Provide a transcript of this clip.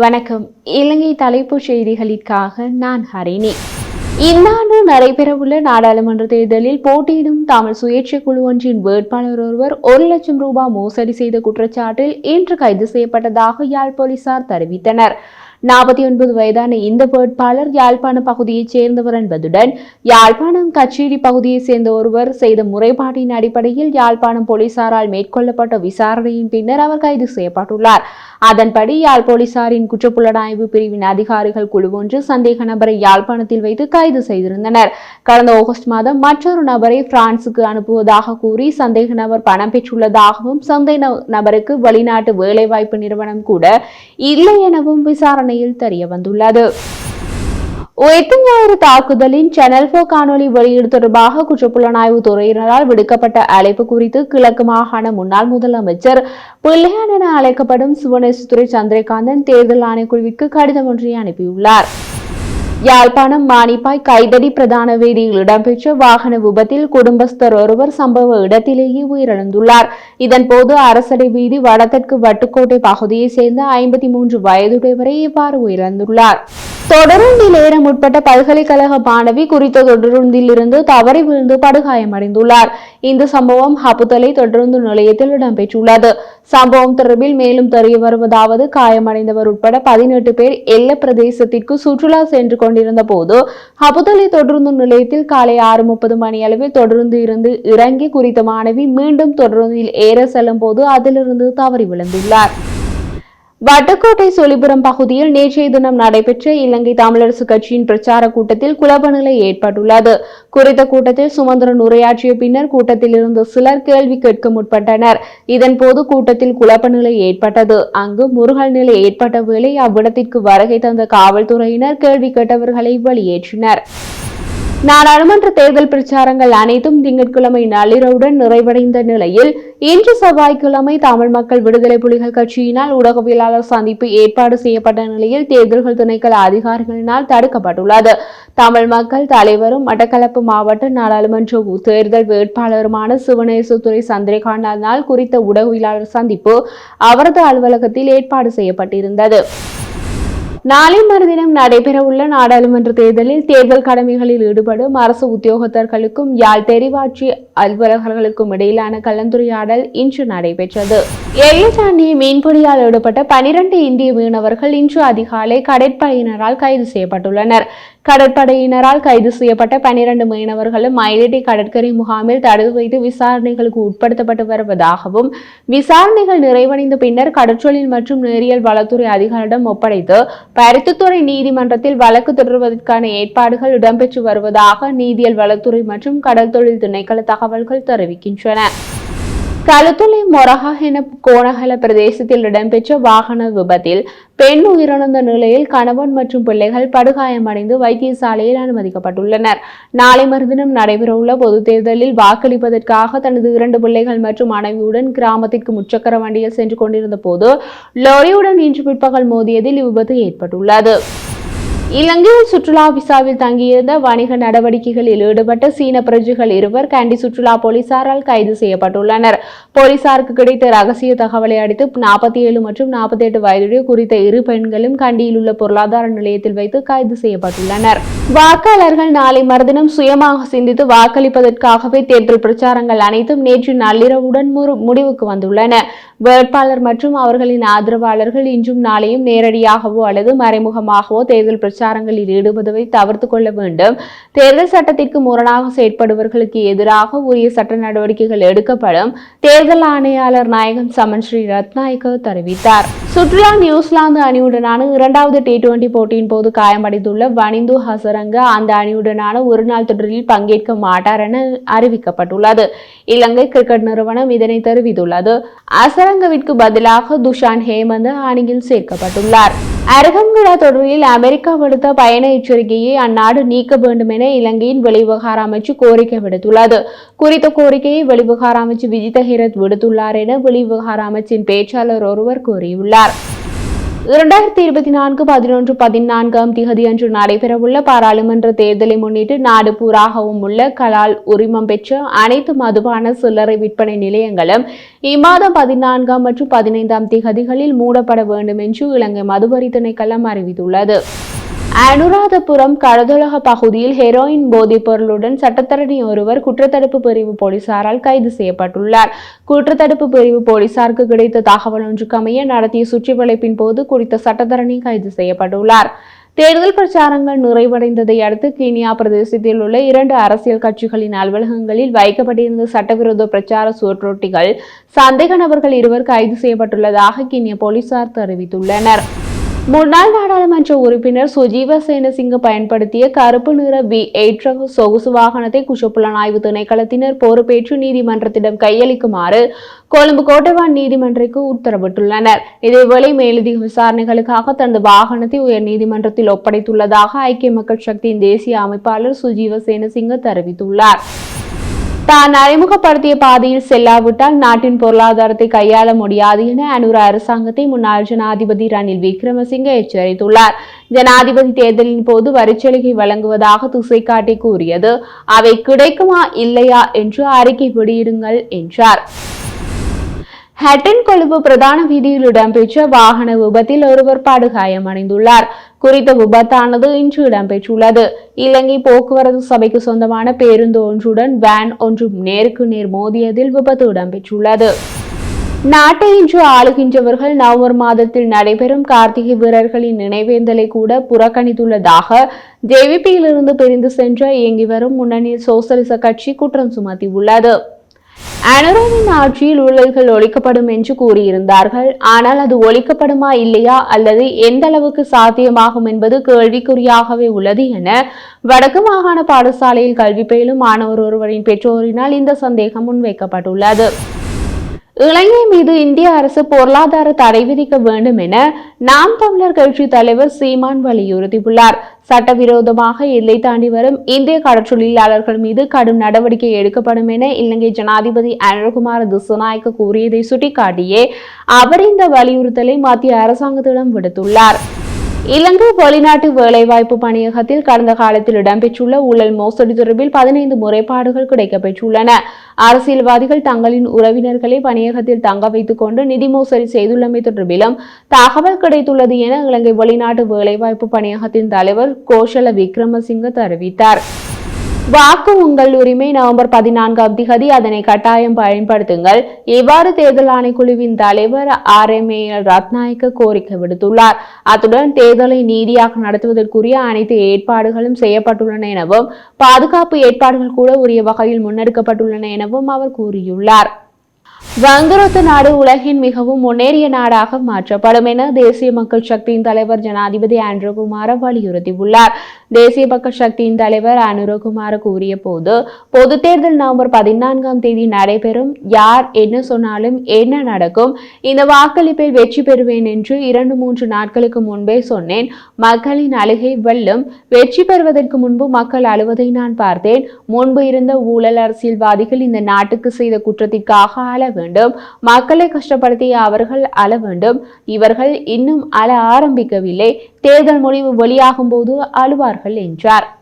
வணக்கம். இலங்கை தலைப்புச் செய்திகளுக்காக நான் ஹரிணி. இந்தாண்டு நடைபெறவுள்ள நாடாளுமன்ற தேர்தலில் போட்டியிடும் தமிழ் சுயேட்சை குழு ஒன்றின் வேட்பாளர் ஒருவர் ஒரு லட்சம் ரூபாய் மோசடி செய்த குற்றச்சாட்டில் இன்று கைது செய்யப்பட்டதாக யாழ் போலீசார் தெரிவித்தனர். நாற்பத்தி ஒன்பது வயதான இந்த வேட்பாளர் யாழ்ப்பாண பகுதியைச் சேர்ந்தவர் என்பதுடன் யாழ்ப்பாணம் கச்சேரி பகுதியைச் சேர்ந்த ஒருவர் செய்த முறைப்பாட்டின் அடிப்படையில் யாழ்ப்பாணம் போலீசாரால் மேற்கொள்ளப்பட்ட விசாரணையின் பின்னர் அவர் கைது செய்யப்பட்டுள்ளார். அதன்படி யாழ் போலீசாரின் குற்றப்புலனாய்வு பிரிவின் அதிகாரிகள் குழு ஒன்று சந்தேக நபரை யாழ்ப்பாணத்தில் வைத்து கைது செய்திருந்தனர். கடந்த ஆகஸ்ட் மாதம் மற்றொரு நபரை பிரான்சுக்கு அனுப்புவதாக கூறி சந்தேக நபர் பணம் பெற்றுள்ளதாகவும் சந்தேக நபருக்கு வெளிநாட்டு வேலைவாய்ப்பு நிறுவனம் கூட இல்லை எனவும் விசாரணை விசாரணையில் தெரிய வந்துள்ளது. ஞாயிறு தாக்குதலின் சேனல் போ காணொலி வெளியீடு தொடர்பாக குற்றப்புலனாய்வு துறையினரால் விடுக்கப்பட்ட அழைப்பு குறித்து கிழக்கு மாகாண முன்னாள் முதலமைச்சர் பிள்ளையான் என அழைக்கப்படும் சுவனேசுத்துறை சந்திரகாந்தன் தேர்தல் ஆணைக்குழுவிற்கு கடிதம் ஒன்றை அனுப்பியுள்ளார். யாழ்ப்பாணம் மானிப்பாய் கைதடி பிரதான வீதியில் இடம்பெற்ற வாகன விபத்தில் குடும்பஸ்தர் ஒருவர் சம்பவ இடத்திலேயே உயிரிழந்துள்ளார். இதன்போது அரசடை வீதி வடதற்கு வட்டுக்கோட்டை பகுதியைச் சேர்ந்த ஐம்பத்தி மூன்று வயதுடையவரை இவ்வாறு உயிரிழந்துள்ளார். தொடருந்தி நேரம் உட்பட்ட பல்கலைக்கழக மாணவி குறித்த தொடருந்தில் இருந்து தவறி விழுந்து படுகாயமடைந்துள்ளார். இந்த சம்பவம் ஹப்புத்தலை தொடருந்து நிலையத்தில் இடம்பெற்றுள்ளது. சம்பவம் தொடர்பில் மேலும் தெரிய வருவதாவது காயமடைந்தவர் உட்பட பதினெட்டு பேர் எல்ல பிரதேசத்திற்கு சுற்றுலா சென்று கொண்டிருந்த போது ஹபுதலி தொடருந்து நிலையத்தில் காலை ஆறு முப்பது மணி அளவில் தொடருந்து இருந்து இறங்கி குறித்த மாணவி மீண்டும் தொடருந்தில் ஏற செல்லும் போது அதிலிருந்து தவறி விழுந்துள்ளார். வட்டக்கோட்டை சொலிபுரம் பகுதியில் நேற்றைய தினம் நடைபெற்ற இலங்கை தமிழரசு கட்சியின் பிரச்சார கூட்டத்தில் குழப்பநிலை ஏற்பட்டுள்ளது. குறித்த கூட்டத்தில் சுமந்திரன் உரையாற்றிய பின்னர் கூட்டத்தில் இருந்த சிலர் கேள்வி கேட்க முற்பட்டனர். இதன்போது கூட்டத்தில் குழப்பநிலை ஏற்பட்டது. அங்கு முருகல் நிலை ஏற்பட்ட வேளை அவ்விடத்திற்கு வருகை தந்த காவல்துறையினர் கேள்வி கேட்டவர்களை வெளியேற்றினர். நாடாளுமன்ற தேர்தல் பிரச்சாரங்கள் அனைத்தும் திங்கட்கிழமை நள்ளிரவுடன் நிறைவடைந்த நிலையில் இன்று செவ்வாய்க்கிழமை தமிழ் மக்கள் விடுதலை புலிகள் கட்சியினால் ஊடகவியலாளர் சந்திப்பு ஏற்பாடு செய்யப்பட்ட நிலையில் தேர்தல்கள் திணைக்கள அதிகாரிகளினால் தடுக்கப்பட்டுள்ளது. தமிழ் மக்கள் தலைவரும் மட்டக்களப்பு மாவட்ட நாடாளுமன்ற தேர்தல் வேட்பாளருமான சிவனேசுத்துறை சந்திரகாண்டால் குறித்த ஊடகவியலாளர் சந்திப்பு அவரது அலுவலகத்தில் ஏற்பாடு செய்யப்பட்டிருந்தது. நாளை மறுதினம் நடைபெறவுள்ள நாடாளுமன்ற தேர்தலில் தேர்தல் கடமைகளில் ஈடுபடும் அரசு உத்தியோகத்தர்களுக்கும் யாழ் தெரிவாட்சி அலுவலர்களுக்கும் இடையிலான கலந்துரையாடல் இன்று நடைபெற்றது. எல்லை தாண்டிய மீன்பிடியால் ஈடுபட்ட பனிரண்டு இந்திய மீனவர்கள் இன்று அதிகாலை கடற்படையினரால் கைது செய்யப்பட்டுள்ளனர். கடற்படையினரால் கைது செய்யப்பட்ட பனிரண்டு மீனவர்களும் மயிலிட்டி கடற்கரை முகாமில் தடுத்து வைத்து விசாரணைகளுக்கு உட்படுத்தப்பட்டு வருவதாகவும் விசாரணைகள் நிறைவடைந்த பின்னர் கடற்றொழில் மற்றும் நேரியல் வளத்துறை அதிகாரிடம் ஒப்படைத்து பருத்தித்துறை நீதிமன்றத்தில் வழக்கு தொடர்வதற்கான ஏற்பாடுகள் இடம்பெற்று வருவதாக நீதியல் வளத்துறை மற்றும் கடல் தொழில் திணைக்கள தகவல்கள் தெரிவிக்கின்றன. களுத்துளை மொரஹா என கோணகல பிரதேசத்தில் இடம்பெற்ற வாகன விபத்தில் பெண் உயிரிழந்த நிலையில் கணவன் மற்றும் பிள்ளைகள் படுகாயமடைந்து வைத்தியசாலையில் அனுமதிக்கப்பட்டுள்ளனர் நாளை மறுதினம் நடைபெறவுள்ள பொதுத் தேர்தலில் வாக்களிப்பதற்காக தனது இரண்டு பிள்ளைகள் மற்றும் மனைவியுடன் கிராமத்திற்கு முச்சக்கர வண்டியில் சென்று கொண்டிருந்த போது லோரியுடன் இன்று பிற்பகல் மோதியதில் இவ்விபத்து ஏற்பட்டுள்ளது இலங்கையில் சுற்றுலா விசாவில் தங்கியிருந்த வணிக நடவடிக்கைகளில் ஈடுபட்ட சீன பிரஜைகள் இருவர் கண்டி சுற்றுலா போலீசாரால் கைது செய்யப்பட்டுள்ளனர். போலீசாருக்கு கிடைத்த ரகசிய தகவலை அடுத்து நாற்பத்தி ஏழு மற்றும் நாற்பத்தி எட்டு வயதுடைய குறித்த இரு பெண்களும் கண்டியில் உள்ள பொருளாதார நிலையத்தில் வைத்து கைது செய்யப்பட்டுள்ளனர். வாக்காளர்கள் நாளை மறுதினம் சுயமாக சிந்தித்து வாக்களிப்பதற்காகவே தேர்தல் பிரச்சாரங்கள் அனைத்தும் நேற்று நள்ளிரவுடன் முடிவுக்கு வந்துள்ளன. வேட்பாளர் மற்றும் அவர்களின் ஆதரவாளர்கள் இன்றும் நாளையும் நேரடியாகவோ அல்லது மறைமுகமாகவோ தேர்தல் பிரச்சாரங்களில் ஈடுபடுவதை தவிர்த்து கொள்ள வேண்டும். தேர்தல் சட்டத்திற்கு முரணாக செயற்படுபவர்களுக்கு எதிராக உரிய சட்ட நடவடிக்கைகள் எடுக்கப்படும். தேர்தல் ஆணையாளர் நாயகம் சமன் ஸ்ரீ ரத்நாயக்க தெரிவித்தார். சுற்றுலா நியூசிலாந்து அணியுடனான இரண்டாவது டி டுவெண்டி போட்டியின் போது காயமடைந்துள்ள வனிந்து ஹசரங்க அந்த அணியுடனான ஒருநாள் தொடரில் பங்கேற்க மாட்டார் என அறிவிக்கப்பட்டுள்ளது. இலங்கை கிரிக்கெட் நிறுவனம் இதனை தெரிவித்துள்ளது. அசரங்கவிற்கு பதிலாக துஷான் ஹேமந்த் அணியில் சேர்க்கப்பட்டுள்ளார். அரகம்குடா தொடரில் அமெரிக்கா விடுத்த பயண எச்சரிக்கையை அந்நாடு நீக்க வேண்டும் என இலங்கையின் வெளிவிவகார அமைச்சு கோரிக்கை விடுத்துள்ளது. குறித்த கோரிக்கையை வெளிவிவகார அமைச்சு விஜித ஹிரத் விடுத்துள்ளார் என வெளிவிவகார அமைச்சின் பேச்சாளர் ஒருவர் கூறியுள்ளார். இரண்டாயிரத்தி இருபத்தி நான்கு பதினொன்று பதினான்காம் திகதி அன்று நடைபெறவுள்ள பாராளுமன்ற தேர்தலை முன்னிட்டு நாடு பூராகவும் உள்ள கலால் உரிமம் பெற்ற அனைத்து மதுபான சில்லறை விற்பனை நிலையங்களும் இம்மாதம் பதினான்காம் மற்றும் பதினைந்தாம் திகதிகளில் மூடப்பட வேண்டும் என்று இலங்கை மதுவரி திணைக்களம் அறிவித்துள்ளது. அனுராதபுரம் கடதுலக பகுதியில் ஹெரோயின் போதைப் பொருளுடன் சட்டத்தரணி ஒருவர் குற்றத்தடுப்பு பிரிவு போலீசாரால் கைது செய்யப்பட்டுள்ளார். குற்றத்தடுப்பு பிரிவு போலீசாருக்கு கிடைத்த தகவல் ஒன்றுக்கமைய நடத்திய சுற்றி வளைப்பின் போது குறித்த சட்டத்தரணி கைது செய்யப்பட்டுள்ளார். தேர்தல் பிரச்சாரங்கள் நிறைவடைந்ததை அடுத்து கீனியா பிரதேசத்தில் உள்ள இரண்டு அரசியல் கட்சிகளின் அலுவலகங்களில் வைக்கப்பட்டிருந்த சட்டவிரோத பிரச்சார சுவற்றொட்டிகள் சந்தேக நபர்கள் இருவர் கைது செய்யப்பட்டுள்ளதாக கீனிய போலீசார் தெரிவித்துள்ளனர். முன்னாள் நாடாளுமன்ற உறுப்பினர் சுஜீவ சேனசிங்க பயன்படுத்திய கருப்பு நிற வி எயிட் ரக சொகுசு வாகனத்தை குற்றப்புலனாய்வு திணைக்களத்தினர் பொறுப்பேற்று நீதிமன்றத்திடம் கையளிக்குமாறு கொழும்பு கோட்டவான் நீதிமன்றக்கு உத்தரவிட்டுள்ளனர். இதேவேளை மேலதிக விசாரணைகளுக்காக தனது வாகனத்தை உயர் நீதிமன்றத்தில் ஒப்படைத்துள்ளதாக ஐக்கிய மக்கள் சக்தியின் தேசிய அமைப்பாளர் சுஜீவ சேனசிங்க தெரிவித்துள்ளார். தான் அறிமுகப்படுத்திய பாதையில் செல்லாவிட்டால் நாட்டின் பொருளாதாரத்தை கையாள முடியாது என அனுரா அரசாங்கத்தை முன்னாள் ஜனாதிபதி ரணில் விக்ரமசிங்க எச்சரித்துள்ளார். ஜனாதிபதி தேர்தலின் போது வரிச்சலுகை வழங்குவதாக துசைக்காட்டி கூறியது. அவை கிடைக்குமா இல்லையா என்று அறிக்கை வெளியிடுங்கள் என்றார். ஹட்டன் கொழும்பு பிரதான வீதியில் இடம்பெற்ற வாகன விபத்தில் ஒருவர் படுகாயமடைந்துள்ளார் குறித்த விபத்தானது இன்று இடம்பெற்றுள்ளது. இலங்கை போக்குவரத்து சபைக்கு சொந்தமான பேருந்து ஒன்றுடன் வேன் ஒன்று நேருக்கு நேர் மோதியதில் விபத்து இடம்பெற்றுள்ளது. நாட்டை இன்று ஆளுகின்றவர்கள் நவம்பர் மாதத்தில் நடைபெறும் கார்த்திகை வீரர்களின் நினைவேந்தலை கூட புறக்கணித்துள்ளதாக ஜேவிபியிலிருந்து பிரிந்து சென்ற இயங்கி வரும் முன்னணி சோசலிச கட்சி குற்றம் சுமத்தியுள்ளது. அனுராவின் ஆட்சியில் ஊழல்கள் ஒழிக்கப்படும் என்று கூறியிருந்தார்கள். ஆனால் அது ஒழிக்கப்படுமா இல்லையா? அல்லது எந்த அளவுக்கு சாத்தியமாகும் என்பது கேள்விக்குறியாகவே உள்ளது என வடக்கு மாகாண பாடசாலையில் கல்வி பயிலும் மாணவர் ஒருவரின் பெற்றோரினால் இந்த சந்தேகம் முன்வைக்கப்பட்டுள்ளது. இலங்கை மீது இந்திய அரசு பொருளாதார தடை விதிக்க வேண்டும் என நாம் தமிழர் கட்சி தலைவர் சீமான் வலியுறுத்தியுள்ளார். சட்டவிரோதமாக எல்லை தாண்டி வரும் இந்திய கடற்றொழிலாளர்கள் மீது கடும் நடவடிக்கை எடுக்கப்படும் என இலங்கை ஜனாதிபதி அனுகுமார் திசுநாயக்க கூறியதை சுட்டிக்காட்டியே அவர் இந்த வலியுறுத்தலை மத்திய அரசாங்கத்திடம் விடுத்துள்ளார். இலங்கை வெளிநாட்டு வேலைவாய்ப்பு பணியகத்தில் கடந்த காலத்தில் இடம்பெற்றுள்ள ஊழல் மோசடி தொடர்பில் பதினைந்து முறைப்பாடுகள் கிடைக்கப்பெற்றுள்ளன. அரசியல்வாதிகள் தங்களின் உறவினர்களை பணியகத்தில் தங்க வைத்துக் கொண்டு நிதி மோசடி செய்துள்ளமை தொடர்பிலும் தகவல் கிடைத்துள்ளது என இலங்கை வெளிநாட்டு வேலைவாய்ப்பு பணியகத்தின் தலைவர் கோஷல விக்ரமசிங்க தெரிவித்தார். வாக்கு உங்கள் உரிமை நவம்பர் பதினான்காம் திகதி. அதனை கட்டாயம் பயன்படுத்துங்கள். இவ்வாறு தேர்தல் ஆணைக்குழுவின் தலைவர் ஆர். எம். ஏ. ரத்நாயக்க கோரிக்கை விடுத்துள்ளார். அத்துடன் தேர்தலை நீதியாக நடத்துவதற்குரிய அனைத்து ஏற்பாடுகளும் செய்யப்பட்டுள்ளன எனவும் பாதுகாப்பு ஏற்பாடுகள் கூட உரிய வகையில் முன்னெடுக்கப்பட்டுள்ளன எனவும் அவர் கூறியுள்ளார். வங்குரோத்து நாடு உலகின் மிகவும் முன்னேறிய நாடாக மாற்றப்படும் என தேசிய மக்கள் சக்தியின் தலைவர் ஜனாதிபதி ஆண்ட்ரோகுமார வலியுறுத்தியுள்ளார். தேசிய மக்கள் சக்தியின் தலைவர் அனுரகுமார கூறிய போது பொது தேர்தல் நவம்பர் பதினான்காம் தேதி நடைபெறும். யார் என்ன சொன்னாலும் என்ன நடக்கும்? இந்த வாக்களிப்பில் வெற்றி பெறுவேன் என்று இரண்டு மூன்று நாட்களுக்கு முன்பே சொன்னேன். மக்களின் அழுகை வெல்லும். வெற்றி பெறுவதற்கு முன்பு மக்கள் அழுவதை நான் பார்த்தேன். முன்பு இருந்த ஊழல் அரசியல்வாதிகள் இந்த நாட்டுக்கு செய்த குற்றத்திற்காக அளவு வேண்டும். மக்களை கஷ்டப்படுத்திய அவர்கள் அழ வேண்டும். இவர்கள் இன்னும் அழ ஆரம்பிக்கவில்லை. தேர்தல் முடிவு வெளியாகும் போது அழுவார்கள் என்றார்.